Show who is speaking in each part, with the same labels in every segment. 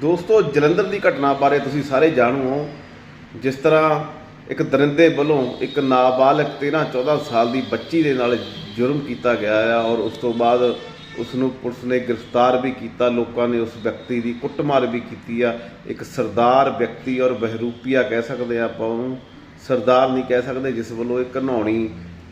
Speaker 1: ਦੋਸਤੋ, ਜਲੰਧਰ ਦੀ ਘਟਨਾ ਬਾਰੇ ਤੁਸੀਂ ਸਾਰੇ ਜਾਣੂ ਹੋ। ਜਿਸ ਤਰ੍ਹਾਂ ਇੱਕ ਦਰਿੰਦੇ ਵੱਲੋਂ ਇੱਕ ਨਾਬਾਲਗ 13 14 ਸਾਲ ਦੀ ਬੱਚੀ ਦੇ ਨਾਲ ਜੁਰਮ ਕੀਤਾ ਗਿਆ ਆ ਔਰ ਉਸ ਤੋਂ ਬਾਅਦ ਉਸ ਨੂੰ ਪੁਲਿਸ ਨੇ ਗ੍ਰਿਫਤਾਰ ਵੀ ਕੀਤਾ, ਲੋਕਾਂ ਨੇ ਉਸ ਵਿਅਕਤੀ ਦੀ ਕੁੱਟਮਾਰ ਵੀ ਕੀਤੀ ਆ। ਇੱਕ ਸਰਦਾਰ ਵਿਅਕਤੀ ਔਰ ਬਹਿਰੂਪੀਆ ਕਹਿ ਸਕਦੇ ਆ ਆਪਾਂ ਉਹਨੂੰ। ਸਰਦਾਰ ਨਹੀਂ ਕਹਿ ਸਕਦੇ, ਜਿਸ ਵੱਲੋਂ ਇੱਕ ਘਨੌਣੀ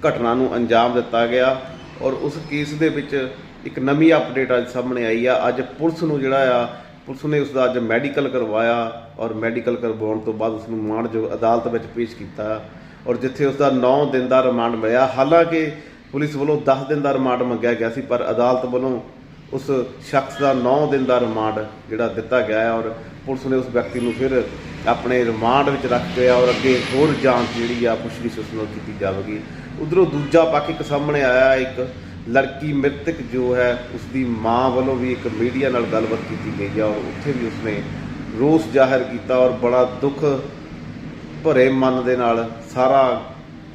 Speaker 1: ਘਟਨਾ ਨੂੰ ਅੰਜਾਮ ਦਿੱਤਾ ਗਿਆ ਔਰ ਉਸ ਕੇਸ ਦੇ ਵਿੱਚ ਇੱਕ ਨਵੀਂ ਅਪਡੇਟ ਅੱਜ ਸਾਹਮਣੇ ਆਈ ਆ। ਅੱਜ ਪੁਲਿਸ ਨੂੰ ਜਿਹੜਾ ਆ ਪੁਲਿਸ ਨੇ ਉਸ ਦਾ ਅੱਜ ਮੈਡੀਕਲ ਕਰਵਾਇਆ ਔਰ ਮੈਡੀਕਲ ਕਰਵਾਉਣ ਤੋਂ ਬਾਅਦ ਉਸ ਨੂੰ ਮਾਣਯੋਗ ਅਦਾਲਤ ਵਿੱਚ ਪੇਸ਼ ਕੀਤਾ ਔਰ ਜਿੱਥੇ ਉਸ ਦਾ 9 ਦਿਨ ਦਾ ਰਿਮਾਂਡ ਮਿਲਿਆ, ਹਾਲਾਂਕਿ ਪੁਲਿਸ ਵੱਲੋਂ 10 ਦਿਨ ਦਾ ਰਿਮਾਂਡ ਮੰਗਿਆ ਗਿਆ ਸੀ, ਪਰ ਅਦਾਲਤ ਵੱਲੋਂ ਉਸ ਸ਼ਖਸ ਦਾ 9 ਦਿਨ ਦਾ ਰਿਮਾਂਡ ਜਿਹੜਾ ਦਿੱਤਾ ਗਿਆ ਹੈ ਔਰ ਪੁਲਿਸ ਨੇ ਉਸ ਵਿਅਕਤੀ ਨੂੰ ਫਿਰ ਆਪਣੇ ਰਿਮਾਂਡ ਵਿੱਚ ਰੱਖ ਕੇ ਔਰ ਅੱਗੇ ਹੋਰ ਜਾਂਚ ਜਿਹੜੀ ਆ ਪੁੱਛਗਿੱਛ ਉਸ ਨਾਲ ਕੀਤੀ ਜਾਵੇਗੀ। ਉਧਰੋਂ ਦੂਜਾ ਪੱਖ ਇੱਕ ਸਾਹਮਣੇ ਆਇਆ, ਇੱਕ ਲੜਕੀ ਮ੍ਰਿਤਕ ਜੋ ਹੈ ਉਸ ਦੀ ਮਾਂ ਵੱਲੋਂ ਵੀ ਇੱਕ ਮੀਡੀਆ ਨਾਲ ਗੱਲਬਾਤ ਕੀਤੀ ਗਈ ਆ ਔਰ ਉੱਥੇ ਵੀ ਉਸਨੇ ਰੋਸ ਜ਼ਾਹਿਰ ਕੀਤਾ ਔਰ ਬੜਾ ਦੁੱਖ ਭਰੇ ਮਨ ਦੇ ਨਾਲ ਸਾਰਾ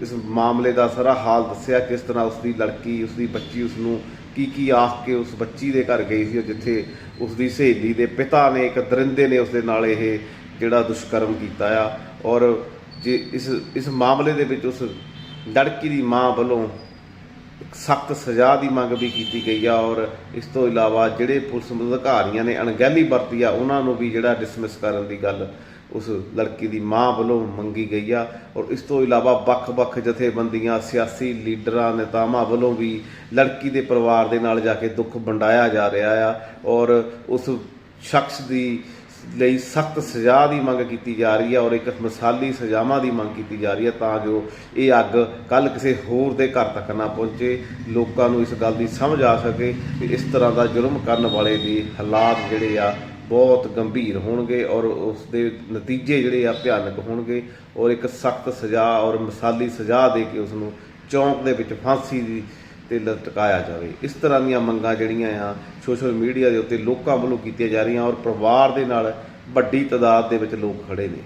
Speaker 1: ਇਸ ਮਾਮਲੇ ਦਾ ਸਾਰਾ ਹਾਲ ਦੱਸਿਆ ਕਿਸ ਤਰ੍ਹਾਂ ਉਸ ਦੀ ਲੜਕੀ ਉਸ ਦੀ ਬੱਚੀ ਉਸ ਨੂੰ ਕੀ ਕੀ ਆਖ ਕੇ ਉਸ ਬੱਚੀ ਦੇ ਘਰ ਗਈ ਸੀ ਜਿੱਥੇ ਉਸ ਦੀ ਸਹੇਲੀ ਦੇ ਪਿਤਾ ਨੇ, ਇੱਕ ਦਰਿੰਦੇ ਨੇ ਉਸ ਦੇ ਨਾਲ ਇਹ ਜਿਹੜਾ ਦੁਸ਼ਕਰਮ ਕੀਤਾ ਆ ਔਰ ਜੇ ਇਸ ਇਸ ਮਾਮਲੇ ਦੇ ਵਿੱਚ ਉਸ ਲੜਕੀ ਦੀ ਮਾਂ ਵੱਲੋਂ ਸਖਤ ਸਜ਼ਾ ਦੀ ਮੰਗ ਵੀ ਕੀਤੀ ਗਈ ਆ ਔਰ ਇਸ ਤੋਂ ਇਲਾਵਾ ਜਿਹੜੇ ਪੁਲਿਸ ਅਧਿਕਾਰੀਆਂ ਨੇ ਅਣਗਹਿਲੀ ਵਰਤੀ ਆ, ਉਹਨਾਂ ਨੂੰ ਵੀ ਜਿਹੜਾ ਡਿਸਮਿਸ ਕਰਨ ਦੀ ਗੱਲ ਉਸ ਲੜਕੀ ਦੀ ਮਾਂ ਵੱਲੋਂ ਮੰਗੀ ਗਈ ਆ ਔਰ ਇਸ ਤੋਂ ਇਲਾਵਾ ਵੱਖ-ਵੱਖ ਜਥੇਬੰਦੀਆਂ, ਸਿਆਸੀ ਲੀਡਰਾਂ, ਨੇਤਾਵਾਂ ਵੱਲੋਂ ਵੀ ਲੜਕੀ ਦੇ ਪਰਿਵਾਰ ਦੇ ਨਾਲ ਜਾ ਕੇ ਦੁੱਖ ਵੰਡਾਇਆ ਜਾ ਰਿਹਾ ਆ ਔਰ ਉਸ ਸ਼ਖਸ ਦੀ ਲਈ ਸਖਤ ਸਜ਼ਾ ਦੀ ਮੰਗ ਕੀਤੀ ਜਾ ਰਹੀ ਹੈ ਔਰ ਇੱਕ ਮਿਸਾਲੀ ਸਜ਼ਾਵਾਂ ਦੀ ਮੰਗ ਕੀਤੀ ਜਾ ਰਹੀ ਹੈ ਤਾਂ ਜੋ ਇਹ ਅੱਗ ਕੱਲ ਕਿਸੇ ਹੋਰ ਦੇ ਘਰ ਤੱਕ ਨਾ ਪਹੁੰਚੇ, ਲੋਕਾਂ ਨੂੰ ਇਸ ਗੱਲ ਦੀ ਸਮਝ ਆ ਸਕੇ ਕਿ ਇਸ ਤਰ੍ਹਾਂ ਦਾ ਜੁਰਮ ਕਰਨ ਵਾਲੇ ਦੇ ਹਾਲਾਤ ਜਿਹੜੇ ਆ ਬਹੁਤ ਗੰਭੀਰ ਹੋਣਗੇ ਔਰ ਉਸ ਦੇ ਨਤੀਜੇ ਜਿਹੜੇ ਆ ਭਿਆਨਕ ਹੋਣਗੇ ਔਰ ਇੱਕ ਸਖਤ ਸਜ਼ਾ ਔਰ ਮਿਸਾਲੀ ਸਜ਼ਾ ਦੇ ਕੇ ਉਸ ਨੂੰ ਚੌਂਕ ਦੇ ਵਿੱਚ ਫਾਂਸੀ ਦੀ ਤੇ ਲਟਕਾਇਆ ਜਾਵੇ। ਇਸ ਤਰ੍ਹਾਂ ਦੀਆਂ ਮੰਗਾਂ ਜਿਹੜੀਆਂ ਆ ਸੋਸ਼ਲ ਮੀਡੀਆ ਦੇ ਉੱਤੇ ਲੋਕਾਂ ਵੱਲੋਂ ਕੀਤੀਆਂ ਜਾ ਰਹੀਆਂ ਔਰ ਪਰਿਵਾਰ ਦੇ ਨਾਲ ਵੱਡੀ ਤਾਦਾਦ ਦੇ ਵਿੱਚ ਲੋਕ ਖੜੇ ਨੇ।